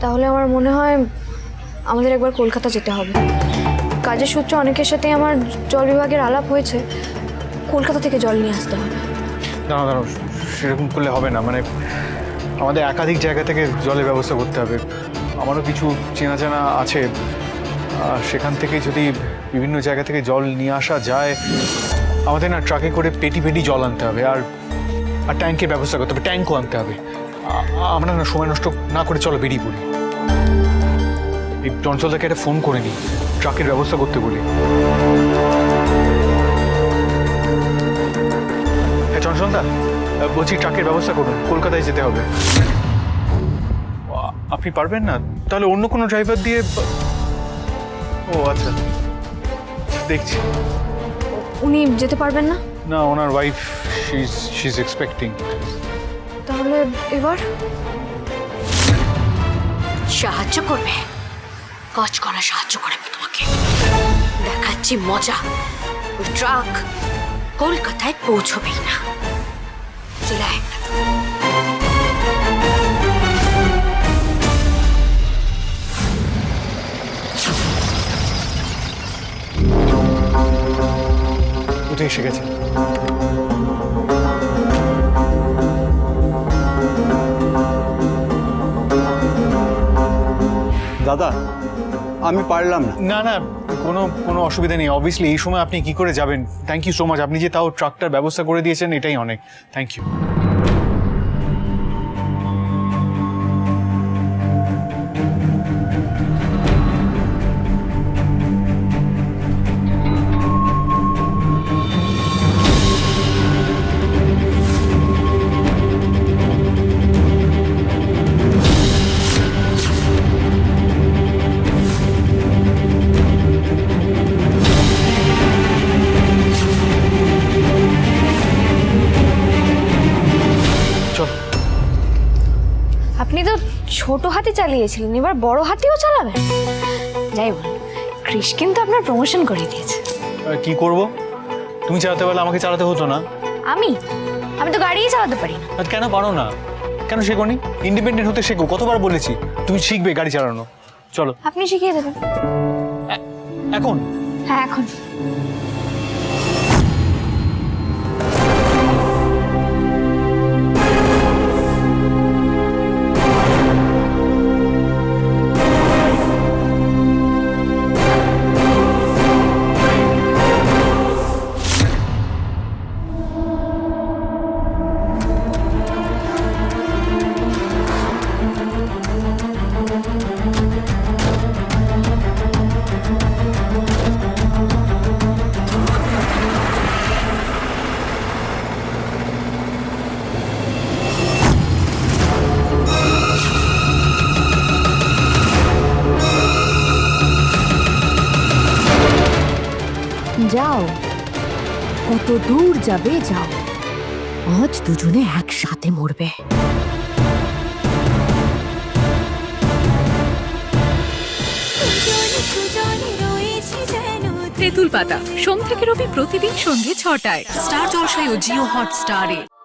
তাহলে আমার মনে হয় আমাদের একবার কলকাতা যেতে হবে। কাজের সূত্রে অনেকের সাথে আমার জল বিভাগের আলাপ হয়েছে। কলকাতা থেকে জল নিয়ে আসতে হবে। দাঁড়াও দাঁড়াও সেরকম করলে হবে না। মানে আমাদের একাধিক জায়গা থেকে জলের ব্যবস্থা করতে হবে। আমারও কিছু চেনা জানা আছে। সেখান থেকে যদি বিভিন্ন জায়গা থেকে জল নিয়ে আসা যায়, আমাদের না ট্রাকে করে পেটি পেটি জল আনতে হবে। আর আর ট্যাঙ্কের ব্যবস্থা করতে হবে। ট্যাঙ্কও আনতে হবে। আমরা না সময় নষ্ট না করে চলো বেরিয়ে পড়ি। এই চঞ্চলদাকে একটা ফোন করে নিই ট্রাকের ব্যবস্থা করতে বলি। হ্যাঁ চঞ্চলদা বলছি ট্রাকের ব্যবস্থা করুন কলকাতায় যেতে হবে। আপনি পারবেন না? তাহলে অন্য কোনো ড্রাইভার দিয়ে ও আচ্ছা। দেখছি। উনি যেতে পারবেন না? না ওনার wife she she is expecting তাহলে এবার? সাহায্য করবে। কাজ করা সাহায্য করবে তোমাকে। দেখাচ্ছি মজা। ওই ট্রাক কলকাতায় পৌঁছবেই না। চলে উঠে এসে গেছে। দাদা, আমি পারলাম না। না না, কোনো কোনো অসুবিধা নেই। অবভিয়াসলি এই সময় আপনি কি করে যাবেন? থ্যাংক ইউ সো মাচ আপনি যে তাও ট্রাকটার ব্যবস্থা করে দিয়েছেন, এটাই অনেক। থ্যাংক ইউ ছোট হাতি চালিয়েছিলেন এবার বড় হাতিও চালাবেন যাই বল ক্রিস কিন্তু আপনার প্রমোশন করে দিয়েছে। কি করব? তুমি চালাতে পারলে আমাকে চালাতে হতো না। আমি? আমি তো গাড়িই চালাতে পারি না। কেন পারো না? কেন শেখোনি? ইন্ডিপেন্ডেন্ট হতে শেখো কতবার বলেছি তুমি শিখবে গাড়ি চালানো। চলো। আপনি শিখিয়ে দেবেন। এখন? হ্যাঁ এখন। যাও। কত দূর যাবে যাও। আজ দুজনে একসাথে মরবে। তেঁতুল পাতা সোম থেকে রবি প্রতিদিন সন্ধ্যে ছটায়। স্টার জলসায় ও জিও হটস্টারে।